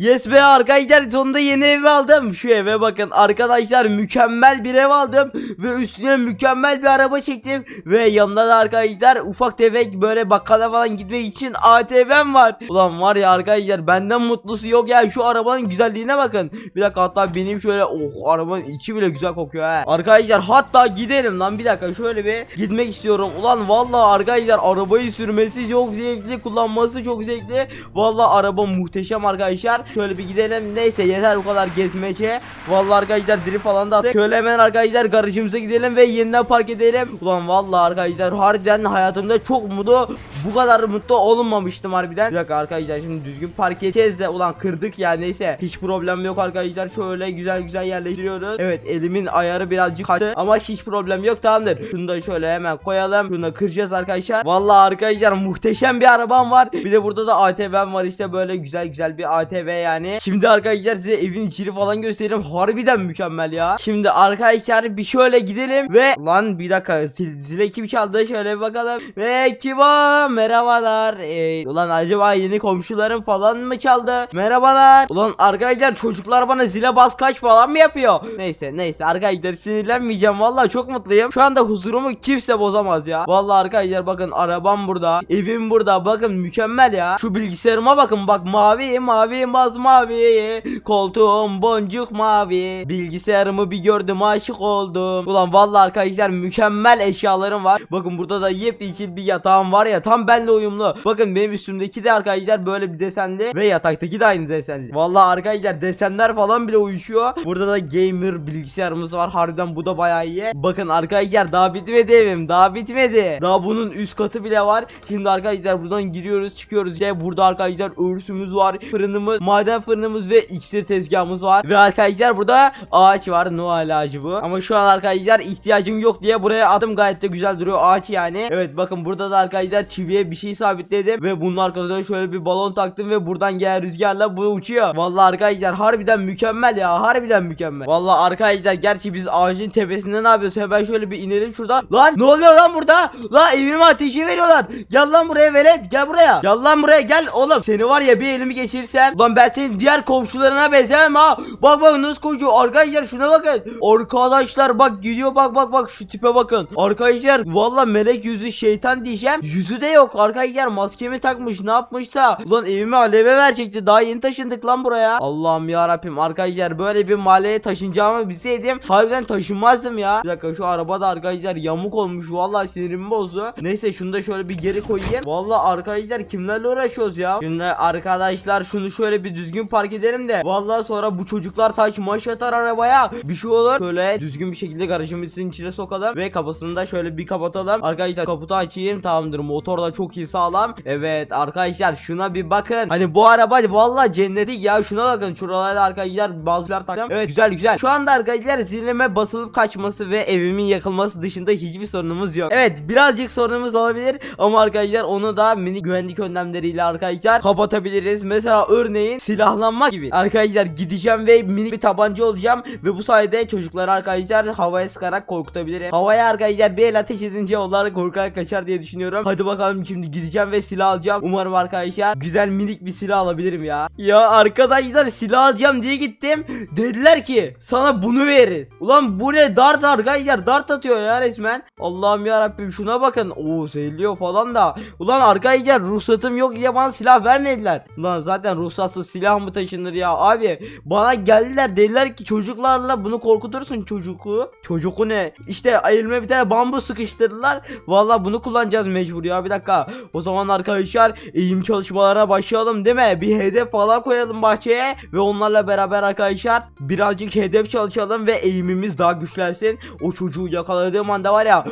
Yes be arkadaşlar sonunda yeni ev aldım. Şu eve bakın arkadaşlar mükemmel bir ev aldım. Ve üstüne mükemmel bir araba çektim. Ve yanında da arkadaşlar ufak tefek böyle bakkala falan gitmek için ATV'm var. Ulan var ya arkadaşlar benden mutlusu yok ya. Şu arabanın güzelliğine bakın. Bir dakika hatta benim şöyle oh arabanın içi bile güzel kokuyor ha. Arkadaşlar hatta gidelim lan bir dakika şöyle bir gitmek istiyorum. Ulan vallahi arkadaşlar arabayı sürmesi çok zevkli kullanması çok zevkli. Vallahi araba muhteşem arkadaşlar. Şöyle bir gidelim. Neyse yeter bu kadar gezmece. Vallahi arkadaşlar drift falan da attık. Şöyle hemen arkadaşlar garajımıza gidelim ve yeniden park edelim. Ulan vallahi arkadaşlar harbiden hayatımda çok mutlu bu kadar mutlu olunmamıştım harbiden. Bir dakika arkadaşlar şimdi düzgün park edeceğiz de ulan kırdık ya neyse. Hiç problem yok arkadaşlar. Şöyle güzel güzel yerleştiriyoruz. Evet elimin ayarı birazcık kaçtı ama hiç problem yok tamamdır. Şunu da şöyle hemen koyalım. Şunu da kıracağız arkadaşlar. Vallahi arkadaşlar muhteşem bir arabam var. Bir de burada da ATV'm var işte böyle güzel güzel bir ATV yani. Şimdi arkadaşlar size evin içini falan göstereyim. Harbiden mükemmel ya. Şimdi arkadaşlar bir şöyle gidelim ve lan bir dakika zil, zile kim çaldı şöyle bir bakalım. Ve kim o? Merhabalar. Ee, ulan acaba yeni komşularım falan mı çaldı? Merhabalar. Ulan arkadaşlar çocuklar bana zile bas kaç falan mı yapıyor? Neyse neyse arkadaşlar sinirlenmeyeceğim. Vallahi çok mutluyum. Şu anda huzurumu kimse bozamaz ya. Vallahi arkadaşlar bakın arabam burada. Evim burada. Bakın mükemmel ya. Şu bilgisayarıma bakın bak mavi mavi baz mavi. Koltuğum boncuk mavi. Bilgisayarımı bir gördüm aşık oldum. Ulan vallahi arkadaşlar mükemmel eşyalarım var. Bakın burada da yepyekil bir yatağım var ya tam benle uyumlu. Bakın benim üstümdeki de arkadaşlar böyle bir desenli ve yataktaki de aynı desenli. Vallahi arkadaşlar desenler falan bile uyuşuyor. Burada da gamer bilgisayarımız var. Harbiden bu da bayağı iyi. Bakın arkadaşlar daha bitmedi evim. Daha bitmedi. Daha bunun üst katı bile var. Şimdi arkadaşlar buradan giriyoruz çıkıyoruz. İşte burada arkadaşlar örsümüz var. Fırınımız, maden fırınımız ve iksir tezgahımız var. Ve arkadaşlar burada ağaç var. Noel ağacı bu. Ama şu an arkadaşlar ihtiyacım yok diye buraya adım gayet de güzel duruyor ağaç yani. Evet bakın burada da arkadaşlar çiviye bir şey sabitledim. Ve bunun arkasına şöyle bir balon taktım ve buradan gelen rüzgarla bu uçuyor. Vallahi arkadaşlar harbiden mükemmel ya. Harbiden mükemmel. Vallahi arkadaşlar gerçi biz ağacın tepesinde ne yapıyoruz? Hemen şöyle bir inelim şurada. Lan ne oluyor lan burada? Lan evime ateşi veriyorlar. Gel lan buraya velet. Gel buraya. Gel lan buraya gel oğlum. Seni var ya bir elimi geçirirsem. Lan ben senin diğer komşularına benzemem ha. Bak bak nasıl koşuyor. Arkadaşlar şuna bakın. Arkadaşlar bak gidiyor bak bak bak şu tipe bakın. Arkadaşlar valla melek yüzü şeytan diyeceğim. Yüzü de yok. Arkadaşlar maskemi takmış ne yapmışsa. Ulan evime aleve verecekti. Daha yeni taşındık lan buraya. Allah'ım ya Rabbim arkadaşlar böyle bir mahalleye taşınacağımı bilseydim harbiden taşınmazdım ya. Bir dakika şu araba da arkadaşlar yamuk olmuş. Vallahi sinirimi bozdu. Neyse şunu da şöyle bir geri koyayım. Vallahi arkadaşlar kimlerle uğraşıyoruz ya? Şimdi arkadaşlar şunu şöyle bir düzgün park edelim de. Vallahi sonra bu çocuklar taş maş atar arabaya. Bir şey olur. Şöyle düzgün bir şekilde garajımızın içine sokalım. Ve kapısını da şöyle bir kapatalım. Arkadaşlar kaputu açayım. Tamamdır. Motor da çok iyi sağlam. Evet arkadaşlar şuna bir bakın. Hani bu araba vallahi cennetik ya. Şuna bakın. Şuralarda arkadaşlar bazılar taktım. Evet güzel güzel. Şu anda arkadaşlar zilime basılıp kaçması ve evimin yakılması dışında hiçbir sorunumuz yok. Evet birazcık sorunumuz olabilir ama arkadaşlar onu da mini güvenlik önlemleriyle arkadaşlar kapatabiliriz. Mesela örneğin silahlanmak gibi. Arkadaşlar gideceğim ve mini bir tabanca olacağım ve bu sayede çocukları arkadaşlar havaya sıkarak korkutabilirim. Havaya arkadaşlar bir el ateş edince onlar korkarak kaçar diye düşünüyorum. Hadi bakalım şimdi gideceğim ve silah alacağım. Umarım arkadaşlar güzel minik bir silah alabilirim ya. Ya arkadaşlar silah alacağım diye gittim. Dediler ki sana bunu veririz. Ulan bu ne dart arkadaşlar dart atıyor ya resmen. Allah'ım ya Rabbim şuna bakın. Oo zehirliyor falan da. Ulan arkadaşlar ruhsatım yok diye bana silah vermediler. Ulan zaten ruhsatsız silah mı taşınır ya abi. Bana geldiler dediler ki çocuklarla bunu korkutursun çocuğu. Çocuğu ne? İşte elime bir tane bambu sıkıştırdılar. Vallahi bunu kullanacağız mecbur ya bir dakika. O zaman arkadaşlar eğim çalışmalarına başlayalım değil mi? Bir hedef falan koyalım bahçeye ve onlarla beraber arkadaşlar birazcık hedef çalışalım ve eğimimiz daha güçlensin. O çocuğu yakaladığım anda var ya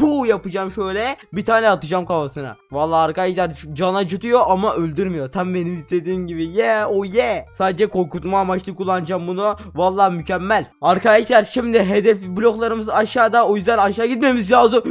Puh yapacağım şöyle bir tane atacağım kafasına. Vallahi arkadaşlar can acıtıyor ama öldürmüyor. Tam benim istediğim gibi. Yeah oh yeah. Sadece korkutma amaçlı kullanacağım bunu. Vallahi mükemmel. Arkadaşlar şimdi hedef bloklarımız aşağıda o yüzden aşağı gitmemiz lazım.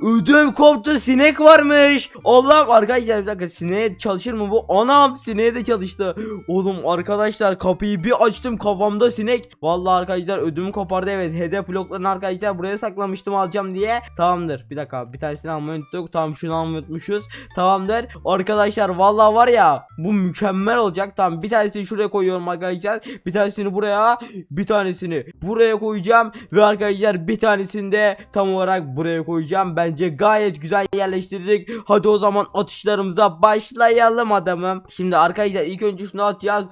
Ödüm koptu sinek varmış. Allah'ım arkadaşlar bir dakika sineğe çalışır mı bu? Anam sineğe de çalıştı. Oğlum arkadaşlar kapıyı bir açtım kafamda sinek. Vallahi arkadaşlar ödümü kopardı evet. Hedef bloklarını arkadaşlar buraya saklamıştım alacağım diye. Tamamdır. Bir dakika bir tanesini almayı unuttuk. Tamam şunu almayı unutmuşuz. Tamamdır. Arkadaşlar vallahi var ya bu mükemmel olacak. Tamam bir tanesini şuraya koyuyorum arkadaşlar. Bir tanesini buraya, bir tanesini buraya koyacağım ve arkadaşlar bir tanesini de tam olarak buraya koyacağım. Bence gayet güzel yerleştirdik. Hadi o zaman atışlarımıza başlayalım adamım. Şimdi arkadaşlar ilk önce şunu atacağız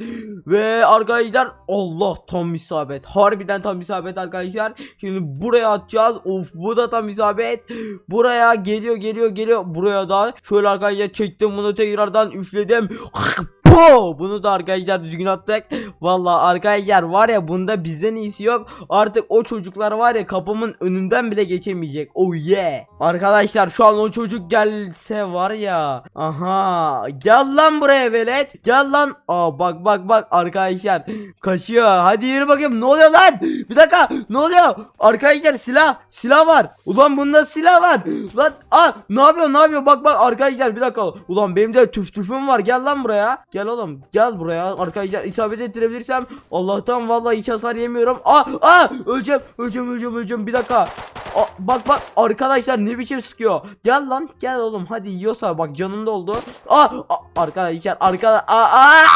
ve arkadaşlar Allah tam isabet. Harbiden tam isabet arkadaşlar. Şimdi buraya atacağız. Of bu da tam isabet. Buraya geliyor geliyor geliyor. Buraya da şöyle arkadaşlar çektim bunu tekrardan üfledim. Po! Bunu da arkadaşlar düzgün attık. Vallahi arkadaşlar var ya bunda bizden iyisi yok. Artık o çocuklar var ya kapımın önünden bile geçemeyecek. Oh yeah. Arkadaşlar şu an o çocuk gelse var ya. Aha. Gel lan buraya velet. Gel lan. Aa bak bak bak arkadaşlar. Kaçıyor. Hadi yürü bakayım. Ne oluyor lan? Bir dakika. Ne oluyor? Arkadaşlar silah. Silah var. Ulan bunda silah var. Lan aa ne yapıyor? Ne yapıyor? Bak bak arkadaşlar bir dakika. Ulan benim de tüf tüfüm var. Gel lan buraya. Gel oğlum. Gel buraya. Arkadaşlar isabet ettirebilirsem Allah'tan vallahi hiç hasar yemiyorum. Aa aa öleceğim. Öleceğim öleceğim öleceğim. Bir dakika. Aa, bak bak arkadaşlar ne biçim sıkıyor. Gel lan gel oğlum hadi yiyorsa bak canım doldu. Aa, aa arkadaşlar aa, aa,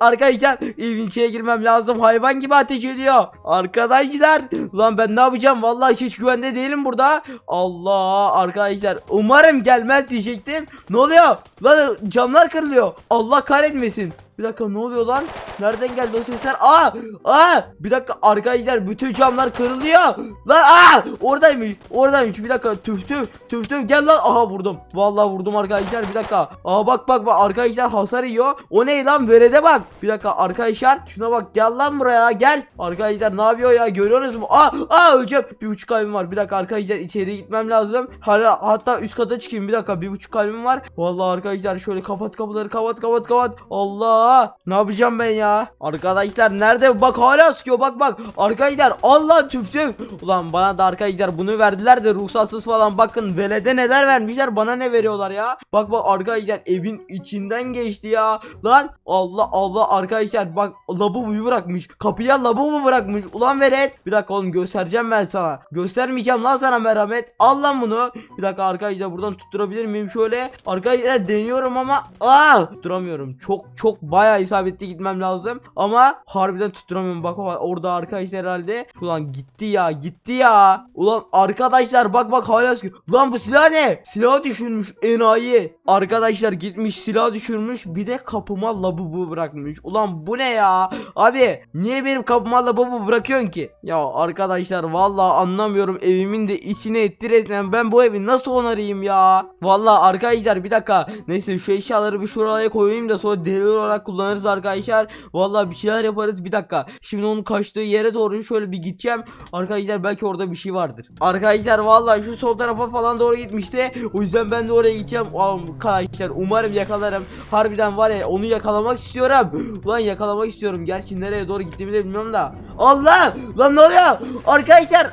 arkadaşlar evin içine girmem lazım. Hayvan gibi ateş ediyor. Arkadaşlar lan ben ne yapacağım? Vallahi hiç güvende değilim burada. Allah arkadaşlar umarım gelmez diyecektim. Ne oluyor? Lan camlar kırılıyor. Allah kahretmesin neredesin? Bir dakika ne oluyor lan? Nereden geldi o sesler? Aa! Aa! Bir dakika arkadaşlar bütün camlar kırılıyor. Lan aa! Oradaymış. Oradaymış. Bir dakika tüf tüf tüf tüf gel lan. Aha vurdum. Vallahi vurdum arkadaşlar. Bir dakika. Aa bak bak bak arkadaşlar hasar yiyor. O ne lan? Verede bak. Bir dakika arkadaşlar. Şuna bak gel lan buraya gel. Arkadaşlar ne yapıyor ya? Görüyorsunuz mu? Aa! Aa öleceğim. Bir buçuk kalbim var. Bir dakika arkadaşlar içeri gitmem lazım. Hala hatta üst kata çıkayım. Bir dakika bir buçuk kalbim var. Vallahi arkadaşlar şöyle kapat kapıları kapat kapat kapat. Allah! Ne yapacağım ben ya? Arkadaşlar nerede? Bak hala sıkıyor. Bak bak. Arkadaşlar Allah tüf tüf. Ulan bana da arkadaşlar bunu verdiler de ruhsatsız falan. Bakın velede neler vermişler. Bana ne veriyorlar ya? Bak bak arkadaşlar evin içinden geçti ya. Lan Allah Allah arkadaşlar bak labubuyu bırakmış. Kapıya labubu bırakmış. Ulan velet. Bir dakika oğlum göstereceğim ben sana. Göstermeyeceğim lan sana merhamet. Al lan bunu. Bir dakika arkadaşlar buradan tutturabilir miyim şöyle? Arkadaşlar deniyorum ama aa tutturamıyorum. Çok çok bayağı isabetli gitmem lazım. Ama harbiden tutturamıyorum. Bak orada arkadaşlar herhalde. Ulan gitti ya gitti ya. Ulan arkadaşlar bak bak hala. Ulan bu silah ne? Silah düşürmüş enayi. Arkadaşlar gitmiş silah düşürmüş. Bir de kapıma labubu bırakmış. Ulan bu ne ya? Abi niye benim kapıma labubu bırakıyorsun ki? Ya arkadaşlar vallahi anlamıyorum. Evimin de içine etti resmen. Ben bu evi nasıl onarayım ya? Vallahi arkadaşlar bir dakika. Neyse şu eşyaları bir şuraya koyayım da sonra delil olarak kullanırız arkadaşlar. Vallahi bir şeyler yaparız. Bir dakika. Şimdi onun kaçtığı yere doğru şöyle bir gideceğim. Arkadaşlar belki orada bir şey vardır. Arkadaşlar vallahi şu sol tarafa falan doğru gitmişti. O yüzden ben de oraya gideceğim. Arkadaşlar umarım yakalarım. Harbiden var ya onu yakalamak istiyorum. Ulan yakalamak istiyorum. Gerçi nereye doğru gittiğimi de bilmiyorum da. Allah! Lan ne oluyor? Arkadaşlar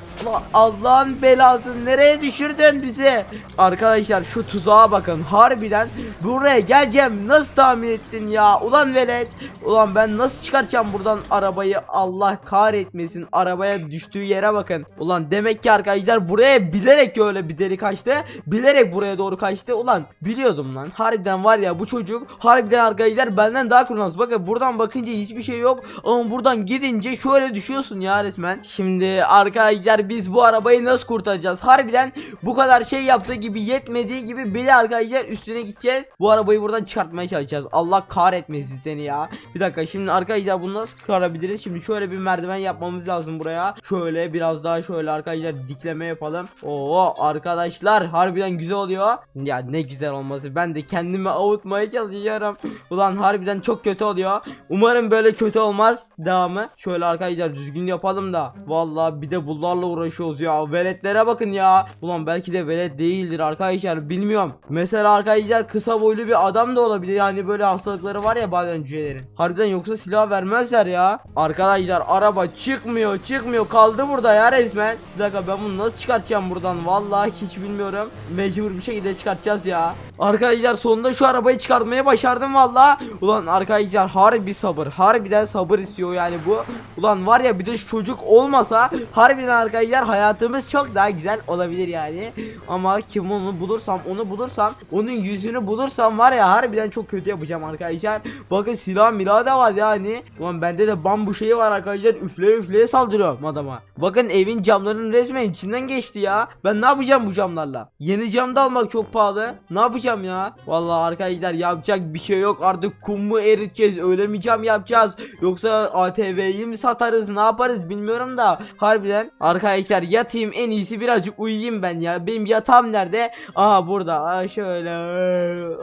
Allah'ın belası nereye düşürdün bizi? Arkadaşlar şu tuzağa bakın. Harbiden buraya geleceğim. Nasıl tahmin ettin ya? Ulan velet. Ulan ben nasıl çıkartacağım buradan arabayı? Allah kahretmesin. Arabaya düştüğü yere bakın. Ulan demek ki arkadaşlar buraya bilerek öyle bir deli kaçtı. Bilerek buraya doğru kaçtı. Ulan biliyordum lan. Harbiden var ya bu çocuk harbiden arkadaşlar benden daha kurnaz. Bakın buradan bakınca hiçbir şey yok. Ama buradan gidince şöyle düşüyorsun ya resmen. Şimdi arkadaşlar biz bu arabayı nasıl kurtaracağız? Harbiden bu kadar şey yaptığı gibi yetmediği gibi bir de arkadaşlar üstüne gideceğiz. Bu arabayı buradan çıkartmaya çalışacağız. Allah kahretmesin seni ya. Bir dakika şimdi arkadaşlar bunu nasıl çıkarabiliriz? Şimdi şöyle bir merdiven yapmamız lazım buraya. Şöyle biraz daha şöyle arkadaşlar dikleme yapalım. Oo arkadaşlar harbiden güzel oluyor. Ya ne güzel olması. Ben de kendimi avutmaya çalışıyorum. Ulan harbiden çok kötü oluyor. Umarım böyle kötü olmaz. Devamı. Şöyle arkadaşlar düzgün yapalım da. Vallahi bir de bunlarla uğraşıyoruz ya. Veletlere bakın ya. Ulan belki de velet değildir arkadaşlar. Bilmiyorum. Mesela arkadaşlar kısa boylu bir adam da olabilir. Yani böyle hastalıkları var ya maden cücelerin. Harbiden yoksa silah vermezler ya. Arkadaşlar araba çıkmıyor çıkmıyor kaldı burada ya resmen. Bir dakika ben bunu nasıl çıkartacağım buradan vallahi hiç bilmiyorum. Mecbur bir şekilde çıkartacağız ya. Arkadaşlar sonunda şu arabayı çıkartmaya başardım valla. Ulan arkadaşlar harbi sabır. Harbiden sabır istiyor yani bu. Ulan var ya bir de şu çocuk olmasa harbiden arkadaşlar hayatımız çok daha güzel olabilir yani. Ama kim onu bulursam onu bulursam onun yüzünü bulursam var ya harbiden çok kötü yapacağım arkadaşlar. Bakın silah milah da var yani. Ulan bende de bambu şeyi var arkadaşlar. Üfleye üfleye saldırıyorum adama. Bakın evin camlarının resmen içinden geçti ya. Ben ne yapacağım bu camlarla? Yeni cam da almak çok pahalı. Ne yapacağım ya? Vallahi arkadaşlar yapacak bir şey yok. Artık kum mu eriteceğiz? Öyle mi cam yapacağız? Yoksa ATV'yi mi satarız? Ne yaparız bilmiyorum da. Harbiden arkadaşlar yatayım en iyisi birazcık uyuyayım ben ya. Benim yatağım nerede? Aha burada. Aa, şöyle.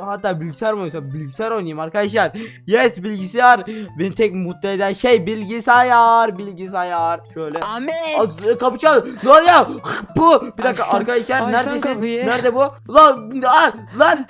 Hatta bilgisayar mı oynasam? Bilgisayar oynayayım arkadaşlar. Yes bilgisayar. Beni tek mutlu eden şey bilgisayar. Bilgisayar. Şöyle. Ahmet. Az kapı çal. Ne oluyor? Bu. Bir dakika Açsana- arkadaşlar neredesin? kapıyı. Nerede bu? Lan lan lan.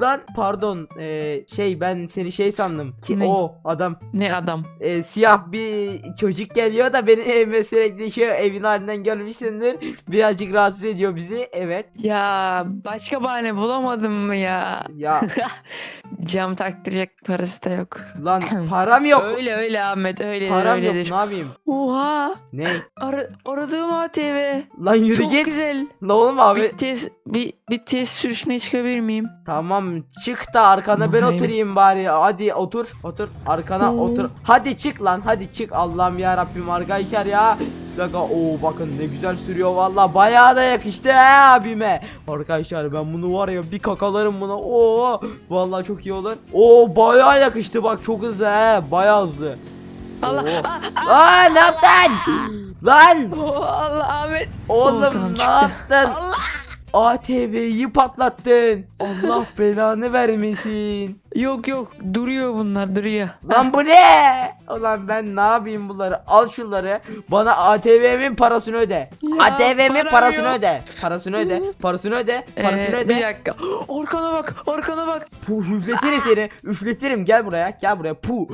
lan pardon. Ee, şey ben seni şey sandım. Ki Ne? o adam Ne adam? e, siyah bir çocuk geliyor da benim evime sürekli şu evin halinden görmüşsündür. Birazcık rahatsız ediyor bizi. Evet. Ya başka bahane bulamadım mı ya? Ya Cam taktıracak parası da yok. lan param yok. Öyle öyle Ahmet öyle Param yok. Ne yapayım? Oha! Ne? Ara, aradığım ATV. Lan yürü Çok git. güzel. Lan oğlum abi. Bir test bir, bir test sürüşüne çıkabilir miyim? Tamam çık da arkana ben oturayım bari. Hadi otur otur arkana Oo. otur. Hadi çık lan hadi çık Allah'ım ya Rabbim arkadaşlar ya. Bir dakika oo bakın ne güzel sürüyor valla bayağı da yakıştı he abime. Arkadaşlar ben bunu var ya bir kakalarım buna. Oo valla çok iyi olur. Oo bayağı yakıştı bak çok hızlı he bayağı hızlı. Allah Oo. ah, Aa ne yaptın? Lan oh, Allah Ahmet. oğlum ne çıktı. yaptın? Allah. ATV'yi patlattın. Allah belanı vermesin. Yok yok duruyor bunlar duruyor. Lan bu ne? Ulan ben ne yapayım bunları? Al şunları. Bana ATV'min parasını öde. Ya, ATV'min parasını yok. öde. Parasını öde. Parasını öde. Parasını Ee, öde. bir dakika. Arkana bak arkana bak. Puh üfletirim seni. Üfletirim. Gel buraya. Gel buraya. Puh.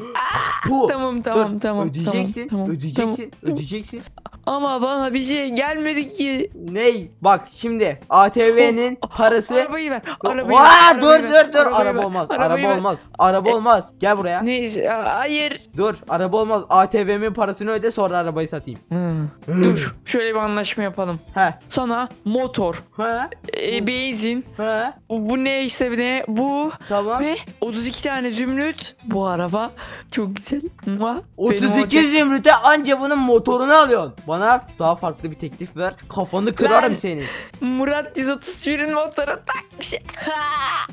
Puh. Tamam tamam Dur. tamam. Ödeyeceksin. Tamam, ödeyeceksin. tamam. Ödeyeceksin. Ama bana bir şey gelmedi ki. Ney? Bak şimdi ATV'nin parası Arabayı ver. Arabayı Vaa, ver. dur arabayı ver, dur dur. Araba ver, olmaz. Araba ver. olmaz. Araba olmaz. Gel buraya. Neyse hayır. Dur. Araba olmaz. ATV'min parasını öde sonra arabayı satayım. Hı. Dur şöyle bir anlaşma yapalım. He. Sana motor, He. e, benzin, He. bu, bu ne işte ne bu Tamam. ve 32 tane zümrüt. Bu araba çok güzel. Mua. Benim 32 olacak. zümrüte anca bunun motorunu alıyorsun. Bana daha farklı bir teklif ver. Kafanı kırarım Ver. senin. Murat 131'in motoru tak. Şey.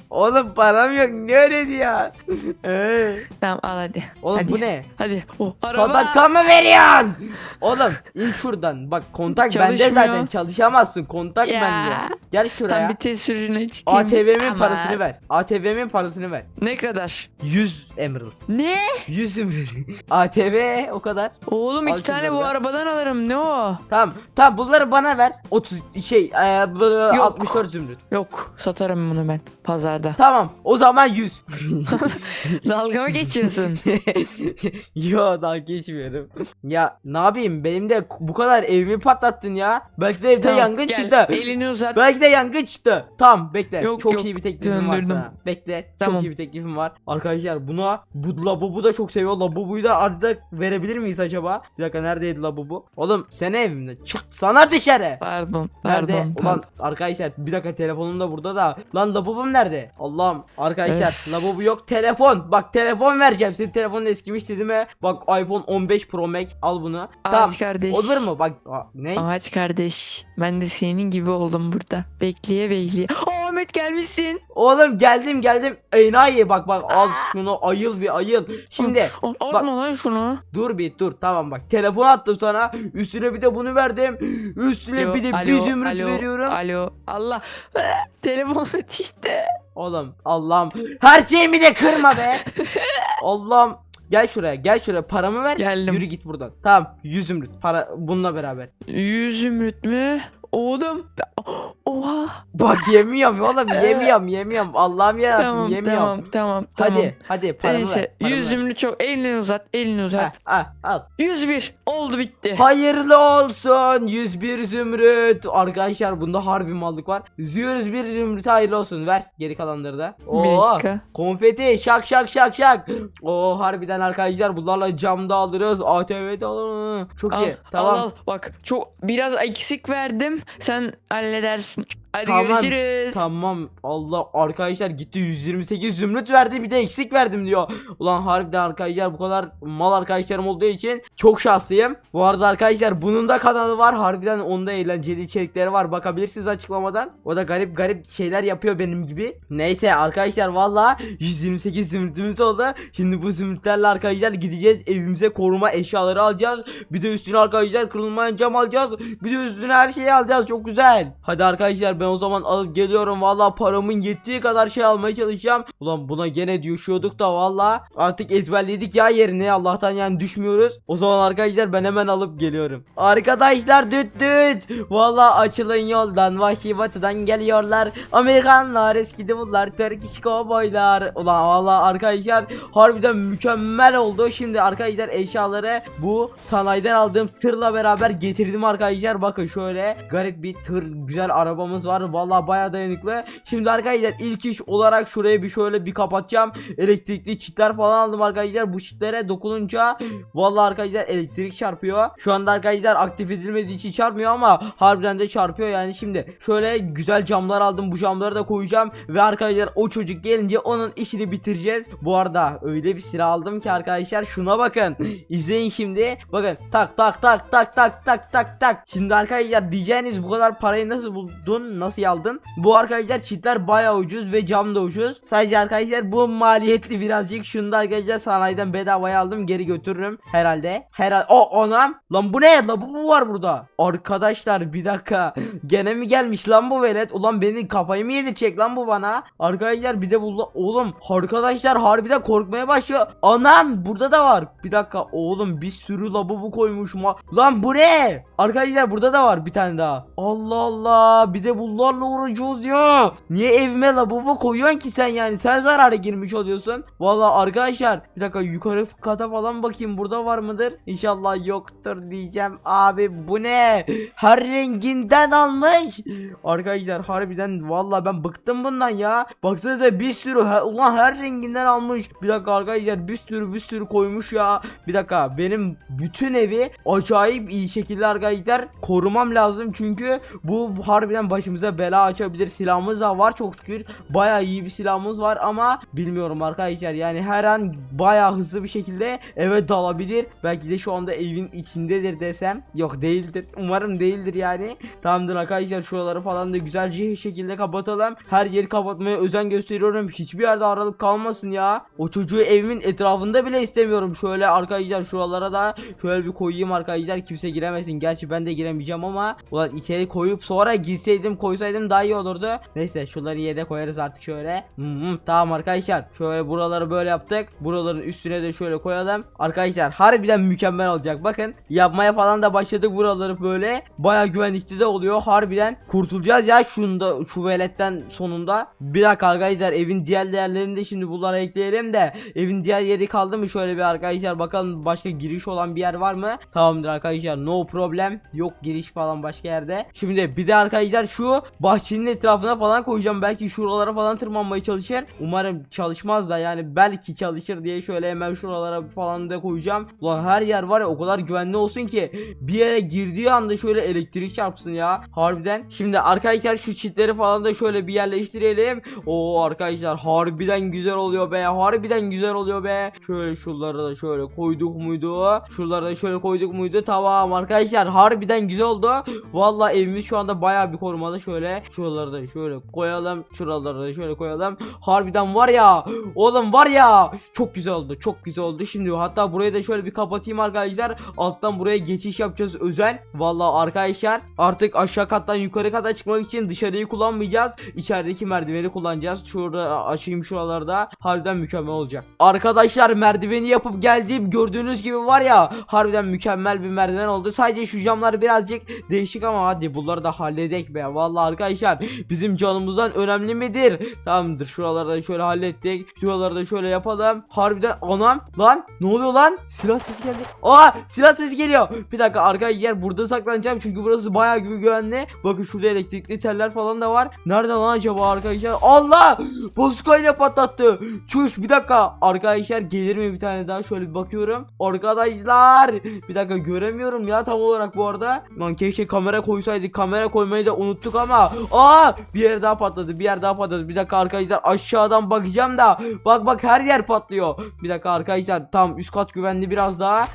Oğlum param yok. Ne öyle diyor? Ee, tamam al hadi. Oğlum hadi. bu ne? Hadi. Oh, araba. Sadaka mı veriyorsun? Oğlum in şuradan. Bak kontak bende Çalışmıyor. zaten. Çalışamazsın. Kontak Ya. bende. Gel Tam şuraya. bir test sürücüne çıkayım. ATV'min Ama parasını ver. ATV'min parasını ver. Ne kadar? 100 emerald. Ne? 100 zümrüt. ATV o kadar. Oğlum Al iki tane bu şunları da. arabadan alırım. Ne o? Tamam. Tamam bunları bana ver. 30 şey e, bu- 64 zümrüt. Yok satarım bunu ben pazarda. Tamam. O zaman 100. Dalga mı geçiyorsun? Yo daha geçmiyorum. Ya ne yapayım benim de bu kadar evimi patlattın ya. Belki de evde Tamam, yangın gel, çıktı. Elini uzat. Belki de yangın çıktı. Tamam bekle. Yok, çok yok, iyi bir teklifim var döndürdüm. sana. Bekle. Tamam. Çok iyi bir teklifim var. Arkadaşlar buna bu labubu da çok seviyor. Labubuyu da artık verebilir miyiz acaba? Bir dakika neredeydi labubu? Oğlum sen evimde. Çık sana dışarı. Pardon. Nerede? Pardon. Ulan pardon. arkadaşlar bir dakika telefonum da burada da. Lan labubum nerede? Allah'ım. Arkadaşlar labubu yok. Telefon. Bak telefon vereceğim. Senin telefonun eskimiş değil mi? Bak iPhone 15 Pro Max al bunu. tamam. Ağaç kardeş. Olur mu? Bak Aa, ne? Ağaç kardeş. Ben de senin gibi oldum burada. Bekleye bekleye. Ahmet gelmişsin. Oğlum geldim geldim. Enayi bak bak al şunu ayıl bir ayıl. Şimdi Atma lan şunu. dur bir dur tamam bak. Telefon attım sana. Üstüne bir de bunu verdim. Üstüne Alo, bir de alo, bir zümrüt alo, veriyorum. Alo. Allah. Telefon işte. Oğlum Allah'ım her şeyimi de kırma be. Allah'ım gel şuraya gel şuraya paramı ver. Geldim. Yürü git buradan. Tamam 100 zümrüt para bununla beraber. Yüz zümrüt mü? Oğlum. Oha. Bak yemiyorum oğlum yemiyorum yemiyorum. Allah'ım yarabbim Tamam yemiyorum. tamam tamam tamam. Hadi hadi paramı Neyse ver. paramı ver. çok elini uzat elini uzat. Heh, al, al. 101 oldu bitti. Hayırlı olsun 101 zümrüt. Arkadaşlar bunda harbi mallık var. 101 zümrüt hayırlı olsun. Ver geri kalanları da. Oo. Konfeti şak şak şak şak. Oo harbiden arkadaşlar bunlarla camda alırız. ATV'de alırız. Çok Al, iyi. Tamam. al al bak çok biraz eksik verdim sen halledersin. Hadi Tamam, görüşürüz. Tamam Allah arkadaşlar gitti 128 zümrüt verdi bir de eksik verdim diyor. Ulan harbiden arkadaşlar bu kadar mal arkadaşlarım olduğu için çok şanslıyım. Bu arada arkadaşlar bunun da kanalı var. Harbiden onda eğlenceli içerikleri var. Bakabilirsiniz açıklamadan. O da garip garip şeyler yapıyor benim gibi. Neyse arkadaşlar valla 128 zümrütümüz oldu. Şimdi bu zümrütlerle arkadaşlar gideceğiz evimize koruma eşyaları alacağız. Bir de üstüne arkadaşlar kırılmayan cam alacağız. Bir de üstüne her şeyi alacağız. Çok güzel. Hadi arkadaşlar ben o zaman alıp geliyorum. Valla paramın yettiği kadar şey almaya çalışacağım. Ulan buna gene düşüyorduk da valla artık ezberledik ya yerini. Allah'tan yani düşmüyoruz. O zaman arkadaşlar ben hemen alıp geliyorum. Arkadaşlar düt düt. Valla açılın yoldan vahşi batıdan geliyorlar. Amerikanlar eskidi bunlar. Turkish cowboylar. Ulan valla arkadaşlar harbiden mükemmel oldu. Şimdi arkadaşlar eşyaları bu sanayiden aldığım tırla beraber getirdim arkadaşlar. Bakın şöyle garip bir tır güzel arabamız var. Valla baya dayanıklı. Şimdi arkadaşlar ilk iş olarak şurayı bir şöyle bir kapatacağım. Elektrikli çitler falan aldım arkadaşlar. Bu çitlere dokununca valla arkadaşlar elektrik çarpıyor. Şu anda arkadaşlar aktif edilmediği için çarpmıyor ama harbiden de çarpıyor yani şimdi. Şöyle güzel camlar aldım. Bu camları da koyacağım ve arkadaşlar o çocuk gelince onun işini bitireceğiz. Bu arada öyle bir silah aldım ki arkadaşlar şuna bakın. İzleyin şimdi. Bakın tak tak tak tak tak tak tak tak. Şimdi arkadaşlar diyeceğiniz bu kadar parayı nasıl buldun? Nasıl aldın? Bu arkadaşlar çitler baya ucuz ve cam da ucuz. Sadece arkadaşlar bu maliyetli birazcık. Şunu da arkadaşlar sanayiden bedavaya aldım. Geri götürürüm herhalde. Herhalde. O anam. Lan bu ne? Lan bu, bu var burada. Arkadaşlar bir dakika. Gene mi gelmiş lan bu velet? Ulan beni kafayı mı yedirecek lan bu bana? Arkadaşlar bir de bu oğlum arkadaşlar harbiden korkmaya başlıyor. Anam burada da var. Bir dakika oğlum bir sürü labubu koymuş ma. Lan bu ne? Arkadaşlar burada da var bir tane daha. Allah Allah bir de bunlarla uğraşıyoruz ya. Niye evime labubu koyuyorsun ki sen yani? Sen zarara girmiş oluyorsun. Vallahi arkadaşlar bir dakika yukarı kata falan bakayım burada var mıdır? İnşallah yoktur diyeceğim. Abi bu ne? Her renginden almış. Arkadaşlar harbiden vallahi ben bıktım bundan ya. Baksanıza bir sürü he- ulan her renginden almış. Bir dakika arkadaşlar bir sürü bir sürü koymuş ya. Bir dakika benim bütün evi acayip iyi şekilde arkadaşlar korumam lazım çünkü bu harbiden başımıza bela açabilir. Silahımız da var çok şükür. Baya iyi bir silahımız var ama bilmiyorum arkadaşlar yani her an baya hızlı bir şekilde eve dalabilir. Belki de şu anda evin içindedir desem. Yok değildir. Umarım değildir yani. Tamamdır arkadaşlar şuraları falan da güzelce şekilde kapatalım. Her yeri kapatmaya özen gösteriyorum. Hiçbir yerde aralık kalmasın ya. O çocuğu evimin etrafında bile istemiyorum. Şöyle arkadaşlar şuralara da şöyle bir koyayım arkadaşlar. Kimse giremesin. Gerçi ben de giremeyeceğim ama ulan içeri koyup sonra girseydim koysaydım daha iyi olurdu. Neyse şunları yere koyarız artık şöyle. Hmm, tamam arkadaşlar. Şöyle buraları böyle yaptık. Buraların üstüne de şöyle koyalım. Arkadaşlar harbiden mükemmel olacak. Bakın yapmaya falan da başladık buraları böyle. Baya güvenlikli de oluyor. Harbiden kurtulacağız ya şunda şu veletten sonunda. Bir dakika arkadaşlar evin diğer değerlerini de şimdi bunlara ekleyelim de evin diğer yeri kaldı mı şöyle bir arkadaşlar bakalım başka giriş olan bir yer var mı? Tamamdır arkadaşlar no problem. Yok giriş falan başka yerde. Şimdi bir de arkadaşlar şu bahçenin etrafına falan koyacağım. Belki şuralara falan tırmanmaya çalışır. Umarım çalışmaz da yani belki çalışır diye şöyle hemen şuralara falan da koyacağım. Ulan her yer var ya o kadar güvenli olsun ki bir yere girdiği anda şöyle elektrik çarpsın ya. Harbiden. Şimdi arkadaşlar şu çitleri falan da şöyle bir yerleştirelim. Oo arkadaşlar harbiden güzel oluyor be. Harbiden güzel oluyor be. Şöyle şuraları da şöyle koyduk muydu? Şuraları da şöyle koyduk muydu? Tamam arkadaşlar harbiden güzel oldu. Vallahi evimiz şu anda bayağı bir korumalı. Şöyle şuraları da şöyle koyalım şuraları da şöyle koyalım. Harbiden var ya oğlum var ya çok güzel oldu çok güzel oldu. Şimdi hatta burayı da şöyle bir kapatayım arkadaşlar. Alttan buraya geçiş yapacağız özel. Vallahi arkadaşlar artık aşağı kattan yukarı kata çıkmak için dışarıyı kullanmayacağız. İçerideki merdiveni kullanacağız. Şurada açayım şuralarda. Harbiden mükemmel olacak. Arkadaşlar merdiveni yapıp geldiğim gördüğünüz gibi var ya harbiden mükemmel bir merdiven oldu. Sadece şu camlar birazcık değişik ama hadi bunları da halledek be. Vallahi arkadaşlar bizim canımızdan önemli midir? Tamamdır şuraları da şöyle hallettik. Şuraları da şöyle yapalım. Harbiden anam lan ne oluyor lan? Silah sesi geldi. Aa silah sesi geliyor. Bir dakika arkadaşlar burada saklanacağım. Çünkü burası bayağı güvenli. Bakın şurada elektrikli teller falan da var. Nerede lan acaba arkadaşlar? Allah! Bozukayla patlattı. Çüş bir dakika. Arkadaşlar gelir mi bir tane daha? Şöyle bir bakıyorum. Arkadaşlar bir dakika göremiyorum ya tam olarak bu arada. Lan keşke kamera koysaydık. Kamera koymayı da unuttuk ama aa bir yer daha patladı bir yer daha patladı bir dakika arkadaşlar aşağıdan bakacağım da bak bak her yer patlıyor bir dakika arkadaşlar tam üst kat güvenli biraz daha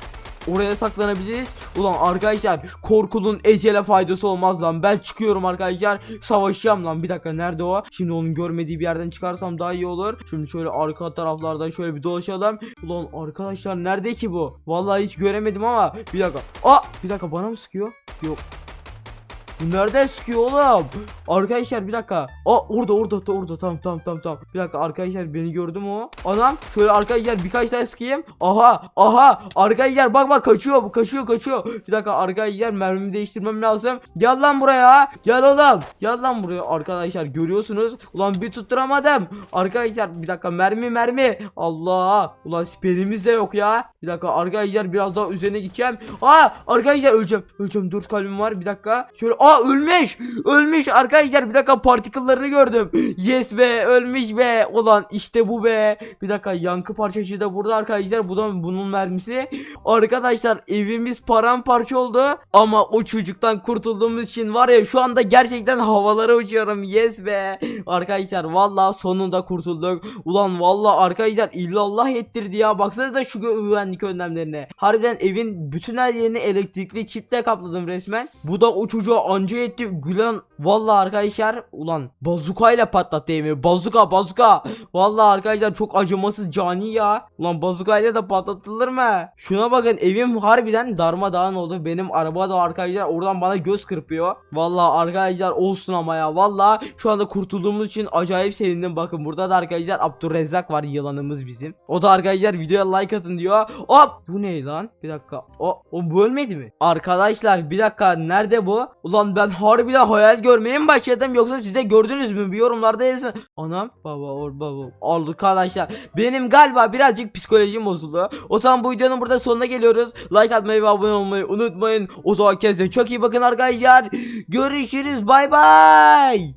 Oraya saklanabiliriz. Ulan arkadaşlar korkunun ecele faydası olmaz lan. Ben çıkıyorum arkadaşlar. Savaşacağım lan. Bir dakika nerede o? Şimdi onun görmediği bir yerden çıkarsam daha iyi olur. Şimdi şöyle arka taraflardan şöyle bir dolaşalım. Ulan arkadaşlar nerede ki bu? Vallahi hiç göremedim ama bir dakika. Aa bir dakika bana mı sıkıyor? Yok. Bu nereden sıkıyor oğlum? Arkadaşlar bir dakika. Aa orada orada orada tamam tamam tamam tamam. Bir dakika arkadaşlar beni gördü mü o? Anam şöyle arkadaşlar birkaç tane sıkayım. Aha aha arkadaşlar bak bak kaçıyor bu kaçıyor kaçıyor. Bir dakika arkadaşlar mermimi değiştirmem lazım. Gel lan buraya. Gel oğlum. Gel lan buraya arkadaşlar görüyorsunuz. Ulan bir tutturamadım. Arkadaşlar bir dakika mermi mermi. Allah. Ulan siperimiz de yok ya. Bir dakika arkadaşlar biraz daha üzerine gideceğim. Aa arkadaşlar öleceğim. Öleceğim 4 kalbim var. Bir dakika. Şöyle aa ölmüş. Ölmüş arkadaşlar bir dakika particle'larını gördüm. Yes be ölmüş be. Ulan işte bu be. Bir dakika yankı parçacığı da burada arkadaşlar. Bu da bunun mermisi. Arkadaşlar evimiz paramparça oldu. Ama o çocuktan kurtulduğumuz için var ya şu anda gerçekten havalara uçuyorum. Yes be. Arkadaşlar vallahi sonunda kurtulduk. Ulan vallahi arkadaşlar illallah ettirdi ya. Baksanıza şu gü- güvenlik önlemlerine. Harbiden evin bütün her yerini elektrikli çiple kapladım resmen. Bu da o çocuğa anca etti. Gülen vallahi arkadaşlar ulan bazukayla patlattı evi. Bazuka bazuka. Vallahi arkadaşlar çok acımasız cani ya. Ulan bazukayla da patlatılır mı? Şuna bakın evim harbiden darmadağın oldu. Benim araba da arkadaşlar oradan bana göz kırpıyor. Vallahi arkadaşlar olsun ama ya. Vallahi şu anda kurtulduğumuz için acayip sevindim. Bakın burada da arkadaşlar Abdurrezzak var yılanımız bizim. O da arkadaşlar videoya like atın diyor. Hop bu ne lan? Bir dakika. O, o bu ölmedi mi? Arkadaşlar bir dakika nerede bu? Ulan ben harbiden hayal görmeye mi başladım yoksa size gördünüz mü? Bir yorumlarda yazın. Anam baba or baba. Arkadaşlar benim galiba birazcık psikolojim bozuldu. O zaman bu videonun burada sonuna geliyoruz. Like atmayı ve abone olmayı unutmayın. O zaman kendinize çok iyi bakın arkadaşlar. Görüşürüz. Bay bay.